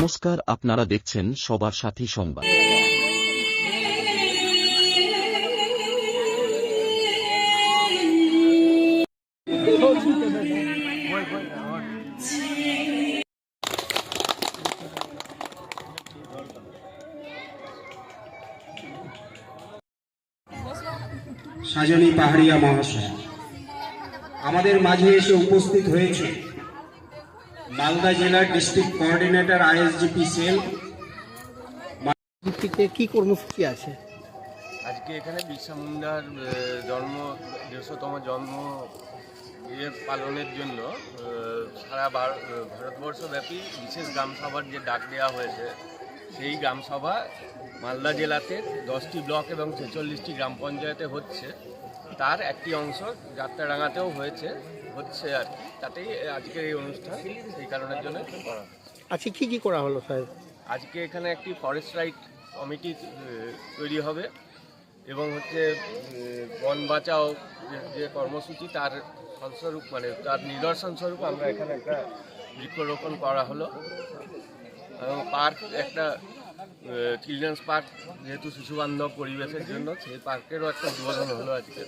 নমস্কার আপনারা দেখছেন সবার সাথী সংবাদ। সাজনী পাহাড়িয়া মহাশয় আমাদের মাঝে এসে উপস্থিত হয়েছে। মালদা জেলার ডিস্ট্রিক্ট কোঅর্ডিনেটর আইএসজিপি সেল। ভিত্তিতে কি কর্মসূচি আছে? আজকে এখানে বিরসা মুন্ডার জন্ম দেড়শোতম জন্ম ইয়ে পালনের জন্য সারা ভার- ভারতবর্ষব্যাপী বিশেষ গ্রামসভার যে ডাক দেওয়া হয়েছে সেই গ্রামসভা মালদা জেলাতে দশটি ব্লক এবং ছেচল্লিশটি গ্রাম পঞ্চায়েতে হচ্ছে। তার একটি অংশ যাত্রাডাঙ্গাতেও হয়েছে। হচ্ছে আর কি। তাতেই আজকের এই অনুষ্ঠান সেই কারণের জন্য করা। আজকে কি কি করা হলো স্যার? আজকে এখানে একটি ফরেস্ট রাইট কমিটি তৈরি হবে এবং হচ্ছে বন বাঁচাও যে- যে কর্মসূচি তার ফলস্বরূপ মানে তার নিদর্শন স্বরূপ আমরা এখানে একটা বৃক্ষরোপণ করা হলো। এবং পার্ক একটা চিলড্রেন্স পার্ক যেহেতু শিশুবান্ধব পরিবেশের জন্য সেই পার্কেরও একটা উদ্বোধন হলো আজকে।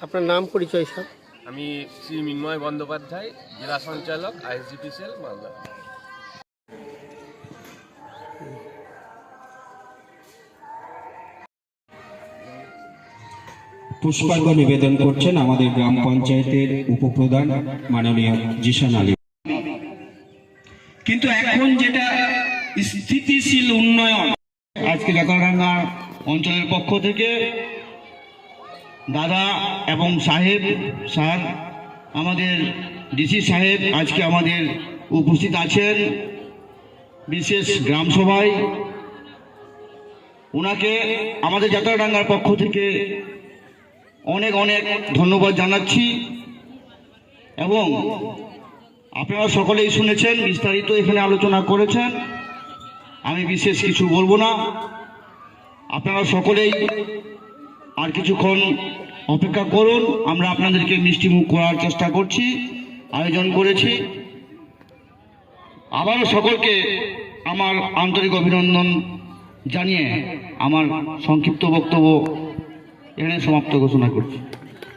আপনার নাম পরিচয় স্যার? আমি শ্রী মিন্ময় বন্দ্যোপাধ্যায় জেলা সঞ্চালক আইএসডিপি সেল মালদা। পুষ্পার্ঘ নিবেদন করছেন আমাদের গ্রাম পঞ্চায়েতের উপপ্রধান মাননীয় জিশান আলী। কিন্তু এখন যেটা স্থিতিশীল উন্নয়ন আজকে ডাকারডাঙ্গা অঞ্চলের পক্ষ থেকে দাদা এবং সাহেব, স্যার, আমাদের ডিসি সাহেব আজকে আমাদের উপস্থিত আছেন। বিশেষ গ্রাম সভায়। ওনাকে আমাদের যাত্রাডাঙ্গার পক্ষ থেকে অনেক অনেক ধন্যবাদ জানাচ্ছি। এবং আপনারা সকলেই শুনেছেন, বিস্তারিত এখানে আলোচনা করেছেন। আমি বিশেষ কিছু বলব না। আপনারা সকলেই আর কিছুক্ষণ অপেক্ষা করুন, আমরা আপনাদেরকে মিষ্টিমুখ করার চেষ্টা করছি, আয়োজন করেছি। আবারও সকলকে আমার আন্তরিক অভিনন্দন জানিয়ে আমার সংক্ষিপ্ত বক্তব্য এখানে সমাপ্ত ঘোষণা করছি।